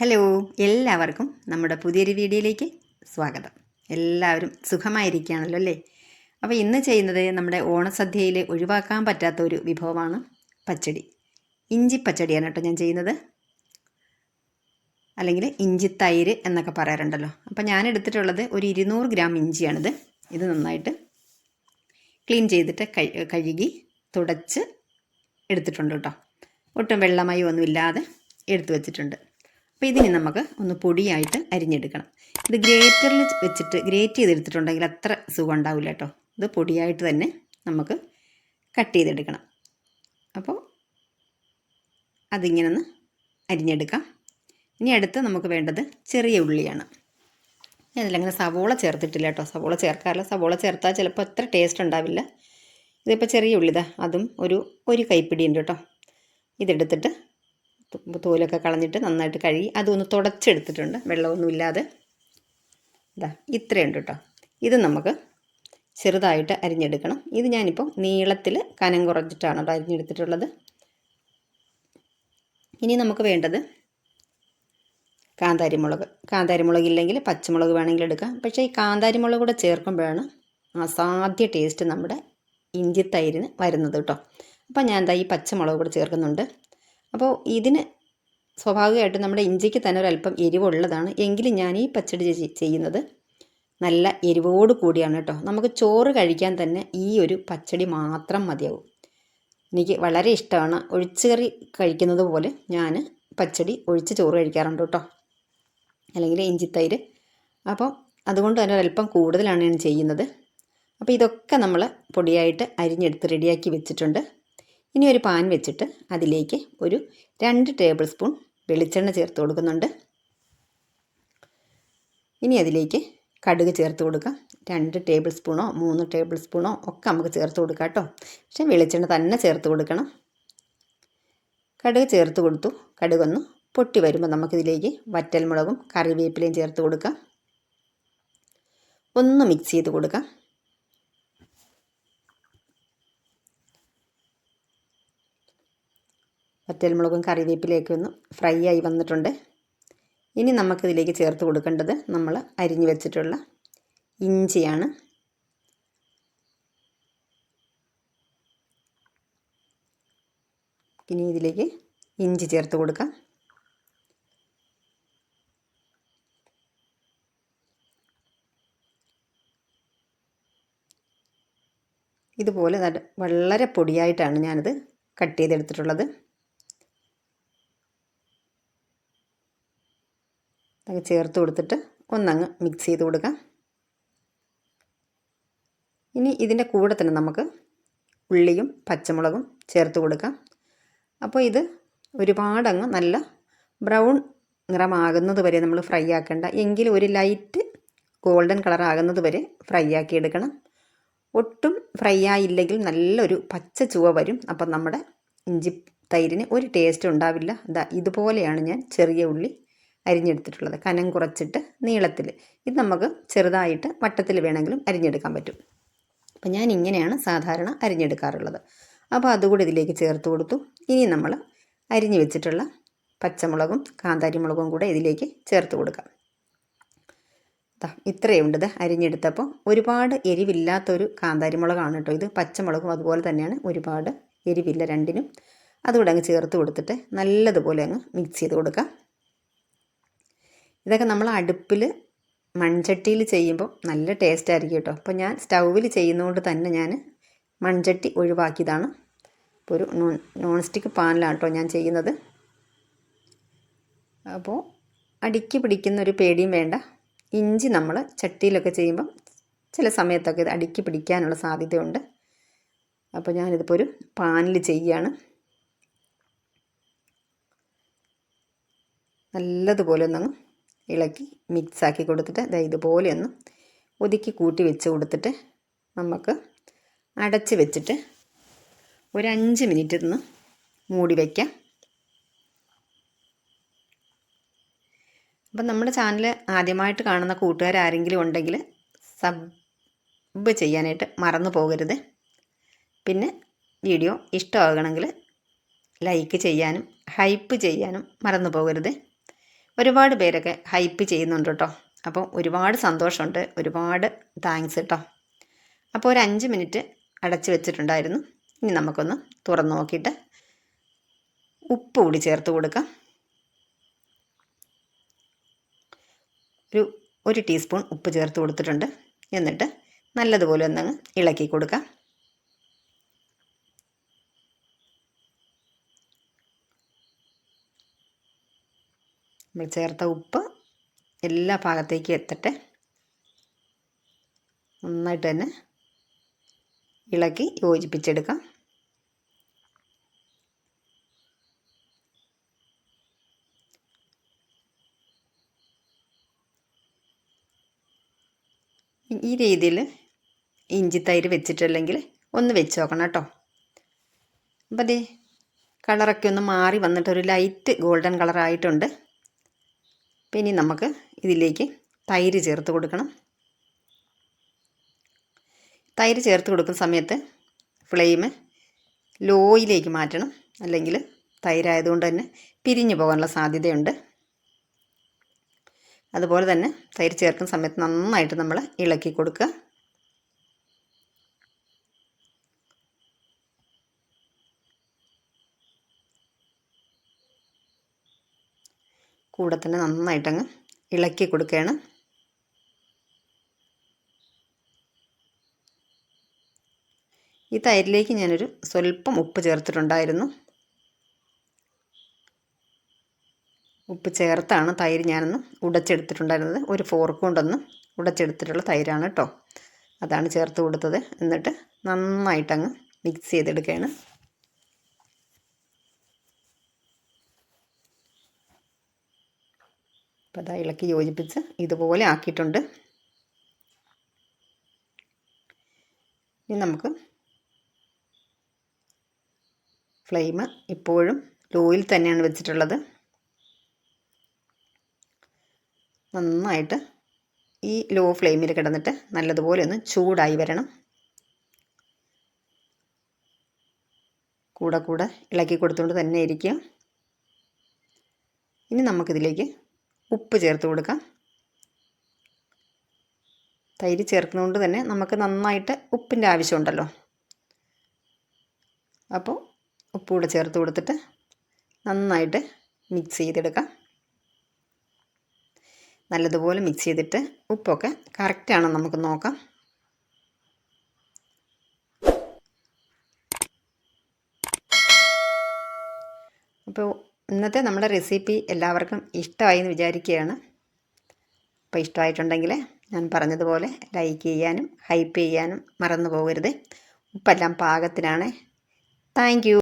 Hello എല്ലാവർക്കും നമ്മുടെ പുതിയൊരു വീഡിയോയിലേക്ക് സ്വാഗതം. എല്ലാവരും സുഖമായിരിക്കുകയാണല്ലോ അല്ലേ? അപ്പോൾ ഇന്ന് ചെയ്യുന്നത് നമ്മുടെ ഓണസദ്യയിൽ ഒഴിവാക്കാൻ പറ്റാത്ത ഒരു വിഭവമാണ് പച്ചടി. ഇഞ്ചി പച്ചടിയാണ് കേട്ടോ ഞാൻ ചെയ്യുന്നത്. അല്ലെങ്കിൽ ഇഞ്ചി തൈര് എന്നൊക്കെ പറയാറുണ്ടല്ലോ. അപ്പോൾ ഞാൻ എടുത്തിട്ടുള്ളത് ഒരു ഇരുന്നൂറ് ഗ്രാം ഇഞ്ചിയാണിത്. ഇത് നന്നായിട്ട് ക്ലീൻ ചെയ്തിട്ട് കഴുകി തുടച്ച് എടുത്തിട്ടുണ്ട് കേട്ടോ. ഒട്ടും വെള്ളമായി ഒന്നുമില്ലാതെ എടുത്തു വെച്ചിട്ടുണ്ട്. അപ്പോൾ ഇതിനെ നമുക്ക് ഒന്ന് പൊടിയായിട്ട് അരിഞ്ഞെടുക്കണം. ഇത് ഗ്രേറ്ററിൽ വെച്ചിട്ട് ഗ്രേറ്റ് ചെയ്തെടുത്തിട്ടുണ്ടെങ്കിൽ അത്ര സുഖം ഉണ്ടാവില്ല കേട്ടോ. ഇത് പൊടിയായിട്ട് തന്നെ നമുക്ക് കട്ട് ചെയ്തെടുക്കണം. അപ്പോൾ അതിങ്ങനെ ഒന്ന് അരിഞ്ഞെടുക്കാം. ഇനി അടുത്ത് നമുക്ക് വേണ്ടത് ചെറിയ ഉള്ളിയാണ്. അതിലങ്ങനെ സവോള ചേർത്തിട്ടില്ല കേട്ടോ. സവോള ചേർക്കാറില്ല. സവോള ചേർത്താൽ ചിലപ്പോൾ അത്ര ടേസ്റ്റ് ഉണ്ടാവില്ല. ഇതിപ്പോൾ ചെറിയ ഉള്ളിതാ അതും ഒരു ഒരു കൈപ്പിടി ഉണ്ട് കേട്ടോ. ഇതെടുത്തിട്ട് തോലൊക്കെ കളഞ്ഞിട്ട് നന്നായിട്ട് കഴുകി അതൊന്ന് തുടച്ചെടുത്തിട്ടുണ്ട്. വെള്ളമൊന്നുമില്ലാതെ ഇതാ ഇത്രയുണ്ട് കേട്ടോ. ഇത് നമുക്ക് ചെറുതായിട്ട് അരിഞ്ഞെടുക്കണം. ഇത് ഞാനിപ്പോൾ നീളത്തിൽ കനം കുറച്ചിട്ടാണ് കേട്ടോ അരിഞ്ഞെടുത്തിട്ടുള്ളത്. ഇനി നമുക്ക് വേണ്ടത് കാന്താരിമുളക്. കാന്താരിമുളക് ഇല്ലെങ്കിൽ പച്ചമുളക് വേണമെങ്കിൽ എടുക്കാം. പക്ഷേ ഈ കാന്താരിമുളക് കൂടെ ചേർക്കുമ്പോഴാണ് അസാധ്യ ടേസ്റ്റ് നമ്മുടെ ഇഞ്ചി തൈരിന് വരുന്നത് കേട്ടോ. അപ്പോൾ ഞാൻ എന്താ ഈ പച്ചമുളക് കൂടെ ചേർക്കുന്നുണ്ട്. അപ്പോൾ ഇതിന് സ്വാഭാവികമായിട്ടും നമ്മുടെ ഇഞ്ചിക്ക് തന്നെ ഒരല്പം എരിവുള്ളതാണ്. എങ്കിലും ഞാൻ ഈ പച്ചടി ചെയ്യുന്നത് നല്ല എരിവോട് കൂടിയാണ് കേട്ടോ. നമുക്ക് ചോറ് കഴിക്കാൻ തന്നെ ഈ ഒരു പച്ചടി മാത്രം മതിയാവും. എനിക്ക് വളരെ ഇഷ്ടമാണ് ഒഴിച്ചുകറി കഴിക്കുന്നത് പോലെ ഞാൻ പച്ചടി ഒഴിച്ച് ചോറ് കഴിക്കാറുണ്ട് കേട്ടോ. അല്ലെങ്കിൽ ഇഞ്ചിത്തൈര്. അപ്പോൾ അതുകൊണ്ട് തന്നെ ഒരല്പം കൂടുതലാണ് ഞാൻ ചെയ്യുന്നത്. അപ്പോൾ ഇതൊക്കെ നമ്മൾ പൊടിയായിട്ട് അരിഞ്ഞെടുത്ത് റെഡിയാക്കി വെച്ചിട്ടുണ്ട്. ഇനി ഒരു പാൻ വെച്ചിട്ട് അതിലേക്ക് ഒരു രണ്ട് ടേബിൾ സ്പൂൺ വെളിച്ചെണ്ണ ചേർത്ത് കൊടുക്കുന്നുണ്ട്. ഇനി അതിലേക്ക് കടുക് ചേർത്ത് കൊടുക്കാം. രണ്ട് ടേബിൾ സ്പൂണോ മൂന്ന് ടേബിൾ സ്പൂണോ ഒക്കെ നമുക്ക് ചേർത്ത് കൊടുക്കാം കേട്ടോ. പക്ഷേ വെളിച്ചെണ്ണ തന്നെ ചേർത്ത് കൊടുക്കണം. കടുക് ചേർത്ത് കൊടുത്തു. കടുകൊന്ന് പൊട്ടി വരുമ്പോൾ നമുക്കിതിലേക്ക് വറ്റൽമുളകും കറിവേപ്പിലയും ചേർത്ത് കൊടുക്കാം. ഒന്ന് മിക്സ് ചെയ്ത് കൊടുക്കാം. വറ്റൽമുളകും കറിവേപ്പിലയൊക്കെ ഒന്ന് ഫ്രൈ ആയി വന്നിട്ടുണ്ട്. ഇനി നമുക്കിതിലേക്ക് ചേർത്ത് കൊടുക്കേണ്ടത് നമ്മൾ അരിഞ്ഞു വെച്ചിട്ടുള്ള ഇഞ്ചിയാണ്. ഇനി ഇതിലേക്ക് ഇഞ്ചി ചേർത്ത് കൊടുക്കാം. ഇതുപോലെ വളരെ പൊടിയായിട്ടാണ് ഞാനിത് കട്ട് ചെയ്തെടുത്തിട്ടുള്ളത്. അത് ചേർത്ത് കൊടുത്തിട്ട് ഒന്നങ്ങ് മിക്സ് ചെയ്ത് കൊടുക്കാം. ഇനി ഇതിന്റെ കൂടെ തന്നെ നമുക്ക് ഉള്ളിയും പച്ചമുളകും ചേർത്ത് കൊടുക്കാം. അപ്പോൾ ഇത് ഒരുപാടങ്ങ് നല്ല ബ്രൗൺ നിറമാകുന്നത് വരെ നമ്മൾ ഫ്രൈ ആക്കേണ്ട. എങ്കിൽ ഒരു ലൈറ്റ് ഗോൾഡൻ കളർ ആകുന്നത് വരെ ഫ്രൈ ആക്കി എടുക്കണം. ഒട്ടും ഫ്രൈ ആയില്ലെങ്കിൽ നല്ലൊരു പച്ച ചുവ വരും. അപ്പം നമ്മുടെ ഇഞ്ചി തൈരിന് ഒരു ടേസ്റ്റ് ഉണ്ടാവില്ല. ഇതാ ഇതുപോലെയാണ് ഞാൻ ചെറിയ ഉള്ളി അരിഞ്ഞെടുത്തിട്ടുള്ളത്. കനം കുറച്ചിട്ട് നീളത്തിൽ ഇത് നമുക്ക് ചെറുതായിട്ട് വട്ടത്തിൽ വേണമെങ്കിലും അരിഞ്ഞെടുക്കാൻ പറ്റും. അപ്പം ഞാൻ ഇങ്ങനെയാണ് സാധാരണ അരിഞ്ഞെടുക്കാറുള്ളത്. അപ്പോൾ അതുകൂടി ഇതിലേക്ക് ചേർത്ത് കൊടുത്തു. ഇനി നമ്മൾ അരിഞ്ഞു വെച്ചിട്ടുള്ള പച്ചമുളകും കാന്താരിമുളകും കൂടെ ഇതിലേക്ക് ചേർത്ത് കൊടുക്കാം. ദാ ഇത്രയുണ്ട് ഇത് അരിഞ്ഞെടുത്തപ്പോൾ ഒരുപാട് എരിവില്ലാത്തൊരു കാന്താരിമുളകാണ് കേട്ടോ ഇത്. പച്ചമുളകും അതുപോലെ തന്നെയാണ് ഒരുപാട് എരിവില്ല രണ്ടിനും. അതുകൂടെ അങ്ങ് ചേർത്ത് കൊടുത്തിട്ട് നല്ലതുപോലെ അങ്ങ് മിക്സ് ചെയ്ത് കൊടുക്കാം. ഇതൊക്കെ നമ്മൾ അടുപ്പിൽ മൺചട്ടിയിൽ ചെയ്യുമ്പോൾ നല്ല ടേസ്റ്റ് ആയിരിക്കും കേട്ടോ അപ്പോൾ ഞാൻ സ്റ്റൗവിൽ ചെയ്യുന്നതുകൊണ്ട് തന്നെ ഞാൻ മൺചട്ടി ഒഴിവാക്കിയതാണ്. ഇപ്പോൾ ഒരു നോൺ നോൺ സ്റ്റിക്ക് പാനിലാണ് കേട്ടോ ഞാൻ ചെയ്യുന്നത്. അപ്പോൾ അടിക്ക് പിടിക്കുന്ന ഒരു പേടിയും വേണ്ട. ഇഞ്ചി നമ്മൾ ചട്ടിയിലൊക്കെ ചെയ്യുമ്പം ചില സമയത്തൊക്കെ ഇത് അടിക്ക് പിടിക്കാനുള്ള സാധ്യതയുണ്ട്. അപ്പോൾ ഞാനിതിപ്പോൾ ഒരു പാനിൽ ചെയ്യുകയാണ് നല്ലതുപോലെ ഒന്നങ്ങ് ഇളക്കി മിക്സാക്കി കൊടുത്തിട്ട് ദാ ഇതുപോലെ ഒന്ന് ഒതുക്കി കൂട്ടി വെച്ച് കൊടുത്തിട്ട് നമുക്ക് അടച്ച് വെച്ചിട്ട് ഒരു അഞ്ച് മിനിറ്റ് ഒന്ന് മൂടി വയ്ക്കാം അപ്പം നമ്മുടെ ചാനൽ ആദ്യമായിട്ട് കാണുന്ന കൂട്ടുകാരാരെങ്കിലും ഉണ്ടെങ്കിൽ സബ് ചെയ്യാനായിട്ട് മറന്നു പോകരുത്. പിന്നെ വീഡിയോ ഇഷ്ടമാകണമെങ്കിൽ ലൈക്ക് ചെയ്യാനും ഹൈപ്പ് ചെയ്യാനും മറന്നു പോകരുത്. ഒരുപാട് പേരൊക്കെ ഹൈപ്പ് ചെയ്യുന്നുണ്ട് കേട്ടോ. അപ്പോൾ ഒരുപാട് സന്തോഷമുണ്ട്. ഒരുപാട് താങ്ക്സ് കേട്ടോ അപ്പോൾ ഒരു അഞ്ച് മിനിറ്റ് അടച്ച് വെച്ചിട്ടുണ്ടായിരുന്നു. ഇനി നമുക്കൊന്ന് തുറന്നു നോക്കിയിട്ട് ഉപ്പ് കൂടി ചേർത്ത് കൊടുക്കാം. ഒരു ഒരു ടീസ്പൂൺ ഉപ്പ് ചേർത്ത് കൊടുത്തിട്ടുണ്ട്. എന്നിട്ട് നല്ലതുപോലെ ഒന്നങ്ങ് ഇളക്കി കൊടുക്കാം. നമ്മൾ ചേർത്ത ഉപ്പ് എല്ലാ ഭാഗത്തേക്കും എത്തട്ടെ നന്നായിട്ട് തന്നെ ഇളക്കി യോജിപ്പിച്ചെടുക്കാം. ഈ രീതിയിൽ ഇഞ്ചി തൈര് വെച്ചിട്ടില്ലെങ്കിൽ ഒന്ന് വെച്ച് നോക്കണം കേട്ടോ. അപ്പം അതേ കളറൊക്കെ ഒന്ന് മാറി വന്നിട്ട് ഒരു ലൈറ്റ് ഗോൾഡൻ കളറായിട്ടുണ്ട്. അപ്പം ഇനി നമുക്ക് ഇതിലേക്ക് തൈര് ചേർത്ത് കൊടുക്കണം. തൈര് ചേർത്ത് കൊടുക്കുന്ന സമയത്ത് ഫ്ലെയിം ലോയിലേക്ക് മാറ്റണം. അല്ലെങ്കിൽ തൈരായതുകൊണ്ട് തന്നെ പിരിഞ്ഞു പോകാനുള്ള സാധ്യതയുണ്ട്. അതുപോലെ തന്നെ തൈര് ചേർക്കുന്ന സമയത്ത് നന്നായിട്ട് നമ്മൾ ഇളക്കി കൊടുക്കുക. കൂടെ തന്നെ നന്നായിട്ടങ്ങ് ഇളക്കി കൊടുക്കുകയാണ്. ഈ തൈരിലേക്ക് ഞാനൊരു സ്വല്പം ഉപ്പ് ചേർത്തിട്ടുണ്ടായിരുന്നു. ഉപ്പ് ചേർത്താണ് തൈര് ഞാനൊന്ന് ഉടച്ചെടുത്തിട്ടുണ്ടായിരുന്നത്. ഒരു ഫോർക്ക് കൊണ്ടൊന്ന് ഉടച്ചെടുത്തിട്ടുള്ള തൈരാണ് കേട്ടോ. അതാണ് ചേർത്ത് കൊടുത്തത്. എന്നിട്ട് നന്നായിട്ടങ്ങ് മിക്സ് ചെയ്തെടുക്കുകയാണ്. അപ്പോൾ അതാ ഇളക്കി യോജിപ്പിച്ച് ഇതുപോലെ ആക്കിയിട്ടുണ്ട്. ഇനി നമുക്ക് ഫ്ലെയിം ഇപ്പോഴും ലോയിൽ തന്നെയാണ് വെച്ചിട്ടുള്ളത്. നന്നായിട്ട് ഈ ലോ ഫ്ലെയിമിൽ കിടന്നിട്ട് നല്ലതുപോലെ ഒന്ന് ചൂടായി വരണം. കൂടെ കൂടെ ഇളക്കി കൊടുത്തുകൊണ്ട് തന്നെ ഇരിക്കുക. ഇനി നമുക്കിതിലേക്ക് ഉപ്പ് ചേർത്ത് കൊടുക്കാം. തൈര് ചേർക്കുന്നതുകൊണ്ട് തന്നെ നമുക്ക് നന്നായിട്ട് ഉപ്പിന്റെ ആവശ്യമുണ്ടല്ലോ. അപ്പോൾ ഉപ്പ് കൂടെ ചേർത്ത് കൊടുത്തിട്ട് നന്നായിട്ട് മിക്സ് ചെയ്തെടുക്കാം. നല്ലതുപോലെ മിക്സ് ചെയ്തിട്ട് ഉപ്പൊക്കെ കറക്റ്റാണോ നമുക്ക് നോക്കാം. അപ്പോൾ ഇന്നത്തെ നമ്മുടെ റെസിപ്പി എല്ലാവർക്കും ഇഷ്ടമായി എന്ന് വിചാരിക്കുകയാണ്. അപ്പോൾ ഇഷ്ടമായിട്ടുണ്ടെങ്കിൽ ഞാൻ പറഞ്ഞതുപോലെ ലൈക്ക് ചെയ്യാനും ഹൈപ്പ് ചെയ്യാനും മറന്നു പോകരുത്. ഉപ്പെല്ലാം പാകത്തിനാണ്. താങ്ക്